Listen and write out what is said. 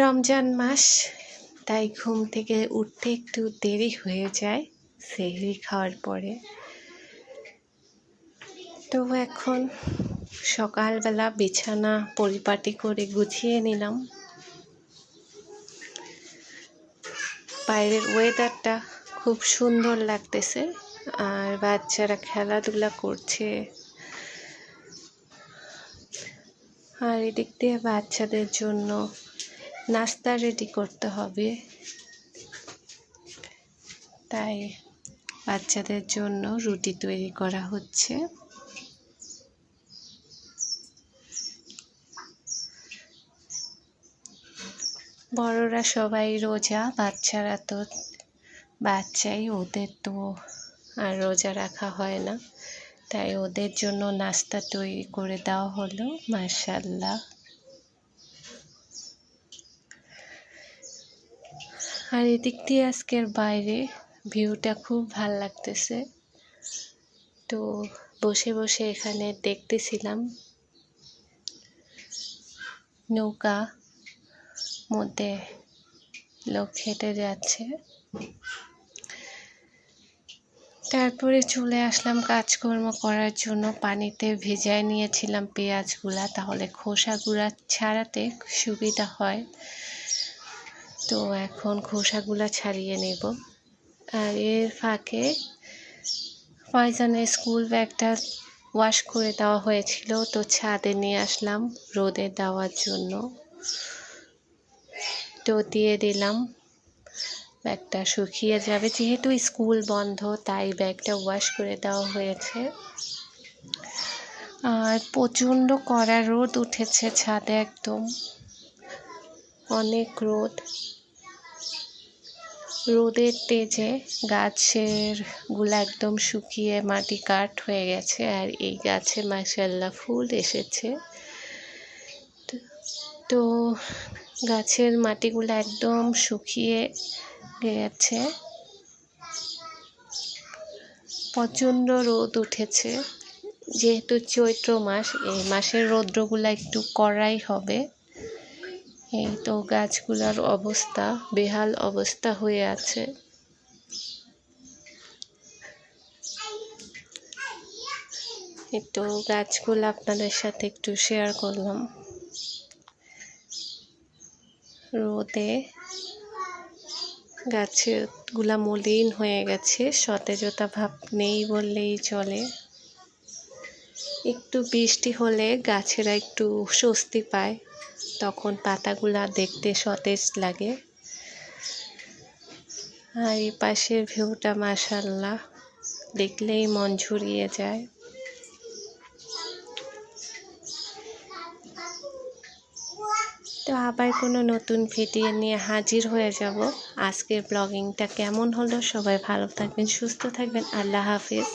রমজান মাস, তাই ঘুম থেকে উঠতে একটু দেরি হয়ে যায় সেহরি খাওয়ার পরে। তো এখন সকালবেলা বিছানা পরিপাটি করে গুছিয়ে নিলাম। বাইরের ওয়েদারটা খুব সুন্দর লাগতেছে, আর বাচ্চারা খেলাধুলা করছে। আর এদিক দিয়ে বাচ্চাদের জন্য নাস্তা রেডি করতে হবে। তাই বাচ্চাদের জন্য রুটি তৈরি করা হচ্ছে। বড়রা সবাই রোজা, বাচ্চারা তো বাচ্চাই, ওদের তো আর রোজা রাখা হয় না। তাই ওদের জন্য নাস্তা তৈরি করে দেওয়া হলো মার্শাল্লাহ আর এদিক দিয়ে আজকের বাইরে ভিউটা খুব ভালো লাগতেছে। তো বসে বসে এখানে দেখতেছিলাম নৌকা মধ্যে লোক হেঁটে যাচ্ছে। তারপরে চলে আসলাম কাজকর্ম করার জন্য। পানিতে ভেজায় নিয়েছিলাম পেঁয়াজগুলা, তাহলে খোসা খোসাগুলা ছাড়াতে সুবিধা হয়। তো এখন খোসাগুলা ছাড়িয়ে নেব। আর এর ফাঁকে ফয়জানের স্কুল ব্যাগটা ওয়াশ করে দেওয়া হয়েছিল, তো ছাদে নিয়ে আসলাম রোদে দেওয়ার জন্য। তো দিয়ে দিলাম, ব্যাগটা শুকিয়ে যাবে। যেহেতু স্কুল বন্ধ, তাই ব্যাগটা ওয়াশ করে দেওয়া হয়েছে। আর প্রচণ্ড কড়া রোদ উঠেছে ছাদে একদম। অনেক রোদ। রোদের তেজে গাছেরগুলো একদম শুকিয়ে মাটি কাঠ হয়ে গেছে, আর এই গাছে মাসাল্লাহ ফুল এসেছে। তো গাছের মাটিগুলো একদম শুকিয়ে গেছে। প্রচণ্ড রোদ উঠেছে, যেহেতু চৈত্র মাস, এই মাসের রৌদ্রগুলো একটু কড়াই হবে। এই তো গাছগুলোর অবস্থা, বেহাল অবস্থা হয়ে আছে। এই তো গাছগুলো আপনাদের সাথে একটু শেয়ার করলাম। রোদে গাছেরগুলা মলিন হয়ে গেছে, সতেজতা ভাব নেই বললেই চলে। একটু বৃষ্টি হলে গাছেরা একটু স্বস্তি পায়। তখন পাতাগুলা দেখতে সতেজ লাগে। আর এই পাশের ভিউটা মাসাল্লাহ দেখলেই মন ঝুরিয়ে যায়। তো আবার কোনো নতুন ভিডিও নিয়ে হাজির হয়ে যাব। আজকের ব্লগিংটা কেমন হলো সবাই ভালো থাকবেন, সুস্থ থাকবেন। আল্লাহ হাফিজ।